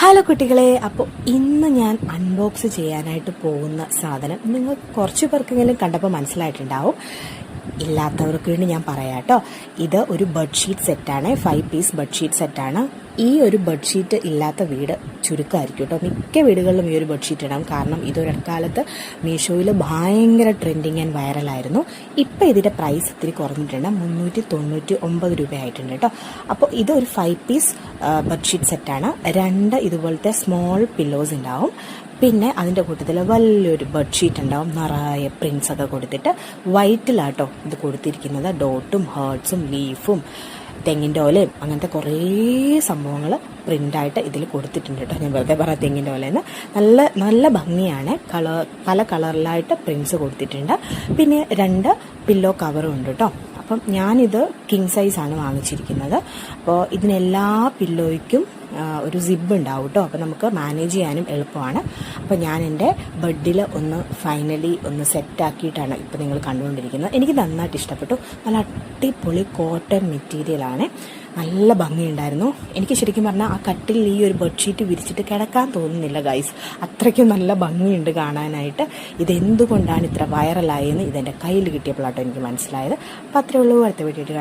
Hello കുട്ടികളെ. അപ്പോൾ ഇന്ന് ഞാൻ അൺബോക്സ് ചെയ്യാനായിട്ട് പോകുന്ന സാധനം നിങ്ങൾ കുറച്ച് പേർക്കെങ്കിലും കണ്ടപ്പോൾ മനസ്സിലായിട്ടുണ്ടാവും. ഇല്ലാത്തവർക്ക് വേണ്ടി ഞാൻ പറയാം കേട്ടോ. ഇത് ഒരു ബെഡ്ഷീറ്റ് സെറ്റാണ്. ഫൈവ് പീസ് ബെഡ്ഷീറ്റ് സെറ്റാണ്. ഈ ഒരു ബെഡ്ഷീറ്റ് ഇല്ലാത്ത വീട് ചുരുക്കമായിരിക്കും കേട്ടോ. മിക്ക വീടുകളിലും ഈ ഒരു ബെഡ്ഷീറ്റ് ഇടാം. കാരണം ഇതൊരക്കാലത്ത് മീഷോയിൽ ഭയങ്കര ട്രെൻഡിങ് ആൻഡ് വൈറലായിരുന്നു. ഇപ്പം ഇതിന്റെ പ്രൈസ് ഇത്തിരി കുറഞ്ഞിട്ടുണ്ട്. മുന്നൂറ്റി തൊണ്ണൂറ്റി ഒമ്പത് രൂപയായിട്ടുണ്ട് കേട്ടോ. അപ്പോൾ ഇതൊരു ഫൈവ് പീസ് ബെഡ്ഷീറ്റ് സെറ്റാണ്. രണ്ട് ഇതുപോലത്തെ സ്മോൾ പില്ലോസ് ഉണ്ടാവും. പിന്നെ അതിന്റെ കൂട്ടത്തിൽ വലിയൊരു ബെഡ്ഷീറ്റ് ഉണ്ടാവും. നിറയെ പ്രിൻസ് ഒക്കെ കൊടുത്തിട്ട് വൈറ്റിലാട്ടോ ഇത് കൊടുത്തിരിക്കുന്നത്. ഡോട്ടും ഹേർട്സും ലീഫും തെങ്ങിന്റെ ഓലയും അങ്ങനത്തെ കുറേ സംഭവങ്ങൾ പ്രിന്റായിട്ട് ഇതിൽ കൊടുത്തിട്ടുണ്ട് കേട്ടോ ഞാൻ വെറുതെ പറയാം തെങ്ങിന്റെ ഓലയെന്ന്. നല്ല നല്ല ഭംഗിയാണ്. കളർ പല കളറിലായിട്ട് പ്രിൻസ് കൊടുത്തിട്ടുണ്ട്. പിന്നെ രണ്ട് പില്ലോ കവറും ഉണ്ട് കേട്ടോ അപ്പം ഞാനിത് കിങ് സൈസാണ് വാങ്ങിച്ചിരിക്കുന്നത്. അപ്പോൾ ഇതിനെല്ലാ പില്ലോയ്ക്കും ഒരു സിബ് ഉണ്ടാവും കേട്ടോ അപ്പോൾ നമുക്ക് മാനേജ് ചെയ്യാനും എളുപ്പമാണ്. അപ്പോൾ ഞാൻ എന്റെ ബെഡിൽ ഒന്ന് ഫൈനലി ഒന്ന് സെറ്റാക്കിയിട്ടാണ് ഇപ്പോൾ നിങ്ങൾ കണ്ടുകൊണ്ടിരിക്കുന്നത്. എനിക്ക് നന്നായിട്ട് ഇഷ്ടപ്പെട്ടു. നല്ല അടിപൊളി കോട്ടൺ മെറ്റീരിയലാണ് നല്ല ഭംഗിയുണ്ടായിരുന്നു. എനിക്ക് ശരിക്കും പറഞ്ഞാൽ ആ കട്ടിൽ ഈ ഒരു ബെഡ്ഷീറ്റ് വിരിച്ചിട്ട് കിടക്കാൻ തോന്നുന്നില്ല ഗൈസ് അത്രയ്ക്കും നല്ല ഭംഗിയുണ്ട് കാണാനായിട്ട്. ഇതെന്തുകൊണ്ടാണ് ഇത്ര വൈറലായെന്ന് ഇതെന്റെ കയ്യിൽ കിട്ടിയപ്പോഴാട്ടോ എനിക്ക് മനസ്സിലായത്. അപ്പോൾ അത്രയേ ഉള്ളൂ. അടുത്ത വീഡിയോ